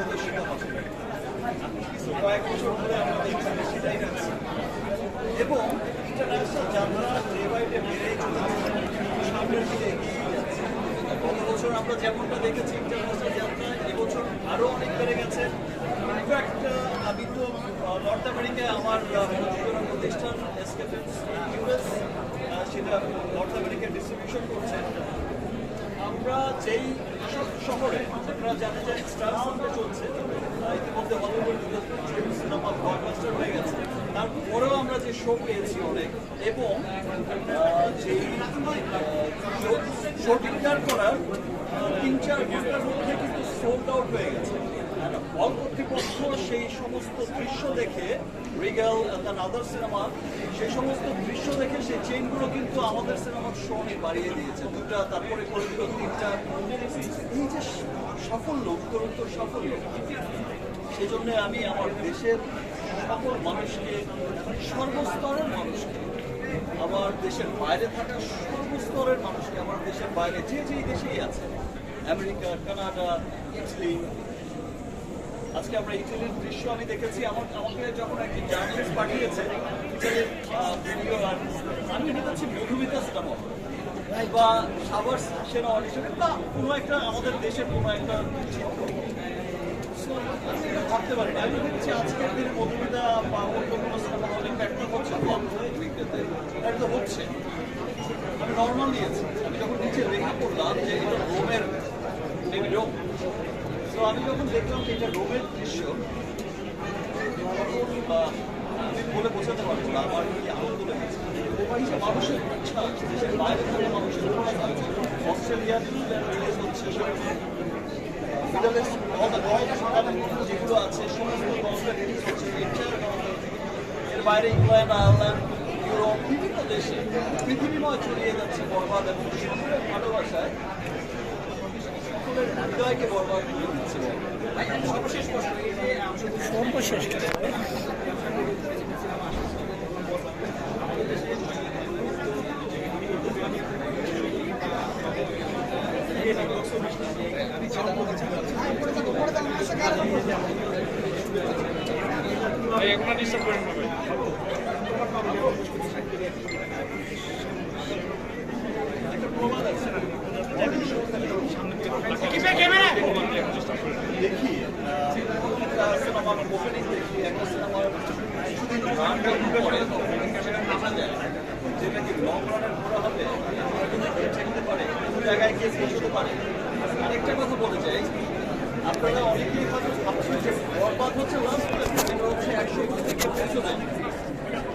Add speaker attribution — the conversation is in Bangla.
Speaker 1: প্রদর্শিত হবে কয়েক বছর ধরে আমরা দেখছি সেটাই যাচ্ছে এবং ইন্টারন্যাশনাল যাত্রা ডে বাই ডে সামনের দিকে এগিয়ে যাচ্ছে গত বছর আমরা যেমনটা দেখেছি ইন্টারন্যাশনাল যাত্রা এবছর আরও অনেক বেড়ে গেছে ইনফ্যাক্ট আমি তো নর্থ আমেরিকায় আমার প্রযোজনা প্রতিষ্ঠান এসকেফেন্স ইউএস সেটা নর্থ আমেরিকায় ডিস্ট্রিবিউশন করছে আমরা যেই শহরে আপনারা জানেন যে স্টার সিনেমা চলছে ইতিমধ্যে হলিউড সিনেমা ব্লকবাস্টার হয়ে গেছে। তারপরেও আমরা যে শো পেয়েছি অনেক, এবং যে যেই শোটিংটার করার তিন চার ঘণ্টার মধ্যে কিন্তু সোল্ড আউট হয়ে গেছে। হল কর্তৃপক্ষ সেই সমস্ত দৃশ্য দেখে রিগাল দ্য আদার সিনেমা সেই সমস্ত দৃশ্য দেখে সেই চেইনগুলো কিন্তু আমাদের সিনেমার শো বাড়িয়ে দিয়েছে। দুটা তারপরে করে দিল তিনটা। এই যে সাফল্য, উত্তরোত্তর সাফল্য, সেই জন্য আমি আমার দেশের সকল মানুষকে, সর্বস্তরের মানুষকে, আমার দেশের বাইরে থাকা সর্বস্তরের মানুষকে, আমার দেশের বাইরে যে যেই দেশেই আছে, আমেরিকা, কানাডা ইটালি আজকে আমরা ইটালির দৃশ্য আমি দেখেছি আমার আমাকে যখন একটি জার্নালিস্ট পাঠিয়েছে আমি দেখেছি মধুমিতা সিনেমা। বা সাবার সেনা হিসেবে বা কোনো একটা আমাদের দেশের কোনো একটা এটা ভাবতে পারি। আমি দেখছি আজকের দিনে মধুমিতা বা অন্য কোনো সিনেমা হলে ব্যর্থ হচ্ছে কম বিক্রেতে ব্যর্থ হচ্ছে। আমি নর্মাল নিয়েছি। আমি যখন নিচে লেখা করলাম যে এটা রোমের তো আমি যখন দেখলাম এটা রোমের দৃশ্য আমি বলে বোঝাতে পারব না আমার কি আনন্দ লেগেছে। মানুষের ইচ্ছা দেশের বাইরে থেকে মানুষের অস্ট্রেলিয়ান রিলিজ হচ্ছে মিডল ইস্ট যেগুলো আছে, সমস্ত গল্পের রিলিজ হচ্ছে। এর বাইরে ইংল্যান্ড, আয়ারল্যান্ড, ইউরোপ, বিভিন্ন দেশে পৃথিবীময় ছড়িয়ে যাচ্ছে বরবাদ এবং সকলের ভালোবাসায় সকলের হৃদয়কে বরবাদ করে দিচ্ছে সর্বশেষ
Speaker 2: এগুলো ডিস্টার্ব করেন
Speaker 1: যেটাকে লং রানের ঘোরা হবে ঠেকতে পারে কোনো জায়গায় গিয়ে পৌঁছতে পারে কথা বলে চাই আপনারা অনেকেই হয়তো ভাবছেন যে বরবাদ হচ্ছে লাস্ট হচ্ছে একশো থেকে পৌঁছবে